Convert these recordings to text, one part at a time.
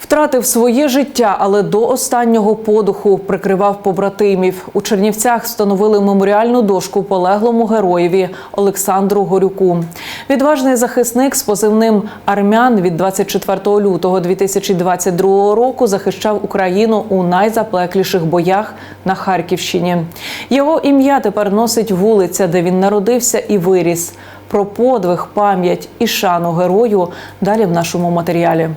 Втратив своє життя, але до останнього подуху прикривав побратимів. У Чернівцях встановили меморіальну дошку полеглому героєві Олександру Горюку. Відважний захисник з позивним Армян від 24 лютого 2022 року захищав Україну у найзапекліших боях на Харківщині. Його ім'я тепер носить вулиця, де він народився і виріс. Про подвиг, пам'ять і шану герою далі в нашому матеріалі.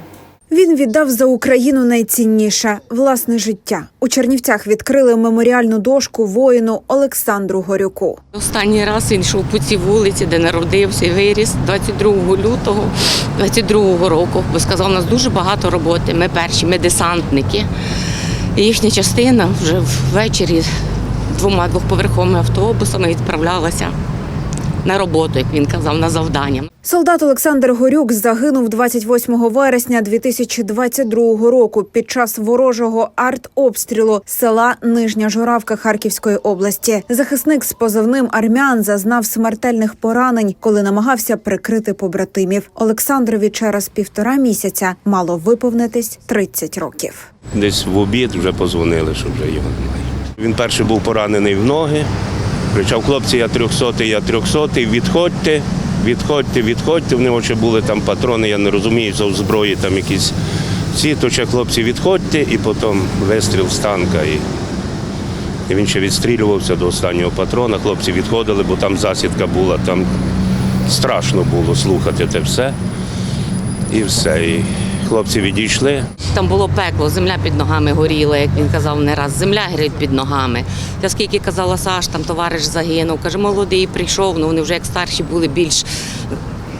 Він віддав за Україну найцінніше власне життя. У Чернівцях відкрили меморіальну дошку воїну Олександру Горюку. Останній раз він йшов по цій вулиці, де народився і виріс 22 лютого 22 року. Бо сказав, у нас дуже багато роботи. Ми перші, ми десантники. Їхня частина вже ввечері двома двохповерховими автобусами відправлялася на роботу, як він казав, на завдання. Солдат Олександр Горюк загинув 28 вересня 2022 року під час ворожого артобстрілу села Нижня Журавка Харківської області. Захисник з позивним армян зазнав смертельних поранень, коли намагався прикрити побратимів. Олександрові через півтора місяця мало виповнитись 30 років. Десь в обід вже позвонили, що вже його немає. Він перший був поранений в ноги. Кричав, хлопці, я трьохсотий, я трьохсотий, відходьте, відходьте, відходьте. В нього ще були там патрони, я не розумію, за зброї там якісь ці, то ще хлопці відходьте, і потім вистріл з танка. І, і він ще відстрілювався до останнього патрона. Хлопці відходили, бо там засідка була, там страшно було слухати те все. І все. І хлопці відійшли. Там було пекло, земля під ногами горіла, як він казав не раз. Земля горить під ногами. Я скільки казала Саш, там товариш загинув. Каже, молодий прийшов, ну вони вже як старші були більш.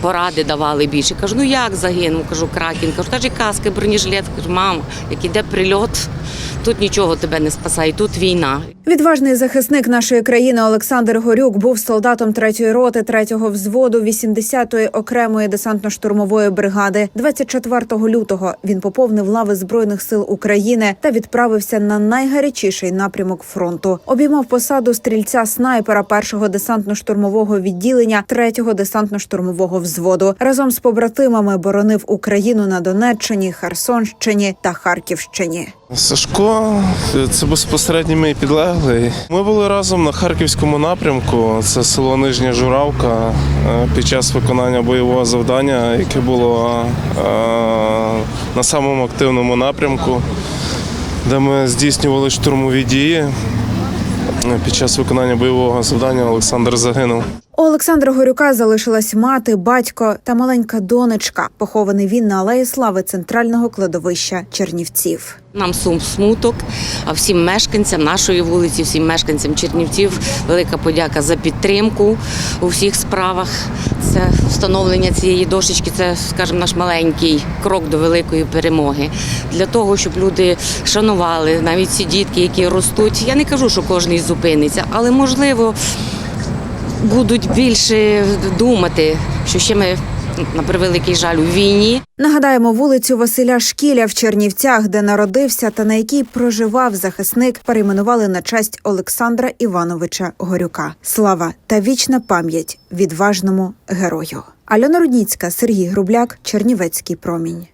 Поради давали більше. Кажу, ну як загинув? Кажу, Кракін. Кажу, та ж і каски, бронежилет. Кажу, мам, як іде прильот, тут нічого тебе не спасає, тут війна. Відважний захисник нашої країни Олександр Горюк був солдатом 3-ї роти 3-го взводу 80-ї окремої десантно-штурмової бригади. 24 лютого він поповнив лави збройних сил України та відправився на найгарячіший напрямок фронту. Обіймав посаду стрільця снайпера 1-го десантно-штурмового відділення 3-го десантно-штурмового взводу. Разом з побратимами боронив Україну на Донеччині, Херсонщині та Харківщині. Сашко, це безпосередньо мій підлеглий. Ми були разом на харківському напрямку. Це село Нижня Журавка е, під час виконання бойового завдання, яке було е, на самому активному напрямку, де ми здійснювали штурмові дії. Е, Під час виконання бойового завдання Олександр загинув. У Олександра Горюка залишилась мати, батько та маленька донечка. Похований він на алеї слави центрального кладовища Чернівців. Нам сум смуток, а всім мешканцям нашої вулиці, всім мешканцям Чернівців велика подяка за підтримку у всіх справах. Це встановлення цієї дошечки, це, скажімо, наш маленький крок до великої перемоги. Для того, щоб люди шанували навіть ці дітки, які ростуть. Я не кажу, що кожен зупиниться, але можливо будуть більше думати, що ще ми на превеликий жаль у війні. Нагадаємо вулицю Василя Шкіля в Чернівцях, де народився та на якій проживав захисник, перейменували на честь Олександра Івановича Горюка. Слава та вічна пам'ять відважному герою. Альона Рудніцька, Сергій Грубляк, Чернівецький промінь.